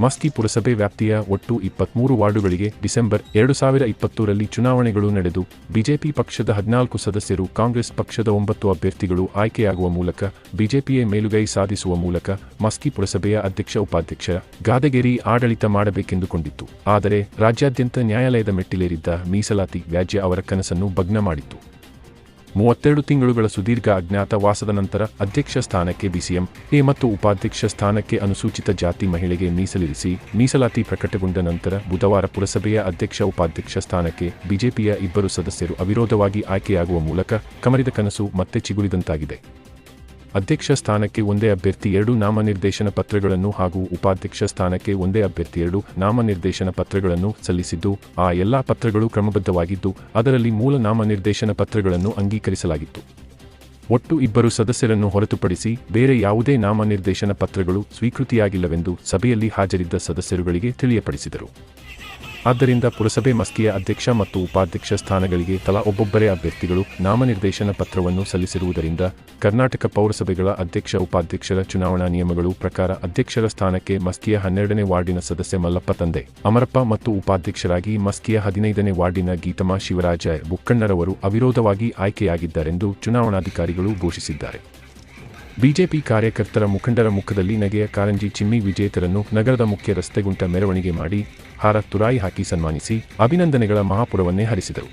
ಮಸ್ಕಿ ಪುರಸಭೆ ವ್ಯಾಪ್ತಿಯ ಒಟ್ಟು ಇಪ್ಪತ್ಮೂರು ವಾರ್ಡುಗಳಿಗೆ ಡಿಸೆಂಬರ್ ಎರಡು ಸಾವಿರ ಇಪ್ಪತ್ತೂರಲ್ಲಿ ಚುನಾವಣೆಗಳು ನಡೆದು, ಬಿಜೆಪಿ ಪಕ್ಷದ ಹದಿನಾಲ್ಕು ಸದಸ್ಯರು, ಕಾಂಗ್ರೆಸ್ ಪಕ್ಷದ ಒಂಬತ್ತು ಅಭ್ಯರ್ಥಿಗಳು ಆಯ್ಕೆಯಾಗುವ ಮೂಲಕ ಬಿಜೆಪಿಯೇ ಮೇಲುಗೈ ಸಾಧಿಸುವ ಮೂಲಕ ಮಸ್ಕಿ ಪುರಸಭೆಯ ಅಧ್ಯಕ್ಷ ಉಪಾಧ್ಯಕ್ಷ ಗಾದಗೇರಿ ಆಡಳಿತ ಮಾಡಬೇಕೆಂದುಕೊಂಡಿತ್ತು. ಆದರೆ ರಾಜ್ಯಾದ್ಯಂತ ನ್ಯಾಯಾಲಯದ ಮೆಟ್ಟಿಲೇರಿದ್ದ ಮೀಸಲಾತಿ ವ್ಯಾಜ್ಯ ಅವರ ಕನಸನ್ನು ಭಗ್ನ ಮಾಡಿತ್ತು. ಮೂವತ್ತೆರಡು ತಿಂಗಳುಗಳ ಸುದೀರ್ಘ ಅಜ್ಞಾತವಾಸದ ನಂತರ ಅಧ್ಯಕ್ಷ ಸ್ಥಾನಕ್ಕೆ ಬಿಸಿಎಂ, ಎ ಮತ್ತು ಉಪಾಧ್ಯಕ್ಷ ಸ್ಥಾನಕ್ಕೆ ಅನುಸೂಚಿತ ಜಾತಿ ಮಹಿಳೆಗೆ ಮೀಸಲಿರಿಸಿ ಮೀಸಲಾತಿ ಪ್ರಕಟಗೊಂಡ ನಂತರ ಬುಧವಾರ ಪುರಸಭೆಯ ಅಧ್ಯಕ್ಷ ಉಪಾಧ್ಯಕ್ಷ ಸ್ಥಾನಕ್ಕೆ ಬಿಜೆಪಿಯ ಇಬ್ಬರು ಸದಸ್ಯರು ಅವಿರೋಧವಾಗಿ ಆಯ್ಕೆಯಾಗುವ ಮೂಲಕ ಕಮರಿದ ಕನಸು ಮತ್ತೆ ಚಿಗುರಿದಂತಾಗಿದೆ. ಅಧ್ಯಕ್ಷ ಸ್ಥಾನಕ್ಕೆ ಒಂದೇ ಅಭ್ಯರ್ಥಿ ಎರಡು ನಾಮನಿರ್ದೇಶನ ಪತ್ರಗಳನ್ನು ಹಾಗೂ ಉಪಾಧ್ಯಕ್ಷ ಸ್ಥಾನಕ್ಕೆ ಒಂದೇ ಅಭ್ಯರ್ಥಿ ಎರಡು ನಾಮನಿರ್ದೇಶನ ಪತ್ರಗಳನ್ನು ಸಲ್ಲಿಸಿದ್ದು, ಆ ಎಲ್ಲಾ ಪತ್ರಗಳು ಕ್ರಮಬದ್ಧವಾಗಿದ್ದು, ಅದರಲ್ಲಿ ಮೂಲ ನಾಮನಿರ್ದೇಶನ ಪತ್ರಗಳನ್ನು ಅಂಗೀಕರಿಸಲಾಗಿತ್ತು. ಒಟ್ಟು ಇಬ್ಬರು ಸದಸ್ಯರನ್ನು ಹೊರತುಪಡಿಸಿ ಬೇರೆ ಯಾವುದೇ ನಾಮನಿರ್ದೇಶನ ಪತ್ರಗಳು ಸ್ವೀಕೃತಿಯಾಗಿಲ್ಲವೆಂದು ಸಭೆಯಲ್ಲಿ ಹಾಜರಿದ್ದ ಸದಸ್ಯರುಗಳಿಗೆ ತಿಳಿಯಪಡಿಸಿದರು. ಆದ್ದರಿಂದ ಪುರಸಭೆ ಮಸ್ಕಿಯ ಅಧ್ಯಕ್ಷ ಮತ್ತು ಉಪಾಧ್ಯಕ್ಷ ಸ್ಥಾನಗಳಿಗೆ ತಲಾ ಒಬ್ಬೊಬ್ಬರೇ ಅಭ್ಯರ್ಥಿಗಳು ನಾಮನಿರ್ದೇಶನ ಪತ್ರವನ್ನು ಸಲ್ಲಿಸಿರುವುದರಿಂದ ಕರ್ನಾಟಕ ಪೌರಸಭೆಗಳ ಅಧ್ಯಕ್ಷ, ಉಪಾಧ್ಯಕ್ಷರ ಚುನಾವಣಾ ನಿಯಮಗಳು ಪ್ರಕಾರ ಅಧ್ಯಕ್ಷರ ಸ್ಥಾನಕ್ಕೆ ಮಸ್ಕಿಯ ಹನ್ನೆರಡನೇ ವಾರ್ಡಿನ ಸದಸ್ಯ ಮಲ್ಲಪ್ಪ ತಂದೆ, ಅಮರಪ್ಪ ಮತ್ತು ಉಪಾಧ್ಯಕ್ಷರಾಗಿ ಮಸ್ಕಿಯ ಹದಿನೈದನೇ ವಾರ್ಡಿನ ಗೀತಮಾ ಶಿವರಾಜ ಬುಕ್ಕಣ್ಣರವರು ಅವಿರೋಧವಾಗಿ ಆಯ್ಕೆಯಾಗಿದ್ದಾರೆಂದು ಚುನಾವಣಾಧಿಕಾರಿಗಳು ಘೋಷಿಸಿದ್ದಾರೆ. ಬಿಜೆಪಿ ಕಾರ್ಯಕರ್ತರ ಮುಖಂಡರ ಮುಖದಲ್ಲಿ ನಗೆಯ ಕಾರಂಜಿ ಚಿಮ್ಮಿ ವಿಜೇತರನ್ನು ನಗರದ ಮುಖ್ಯ ರಸ್ತೆಗುಂಟ ಮೆರವಣಿಗೆ ಮಾಡಿ ಹಾರ ತುರಾಯಿ ಹಾಕಿ ಸನ್ಮಾನಿಸಿ ಅಭಿನಂದನೆಗಳ ಮಹಾಪುರವನ್ನೇ ಹರಿಸಿದರು.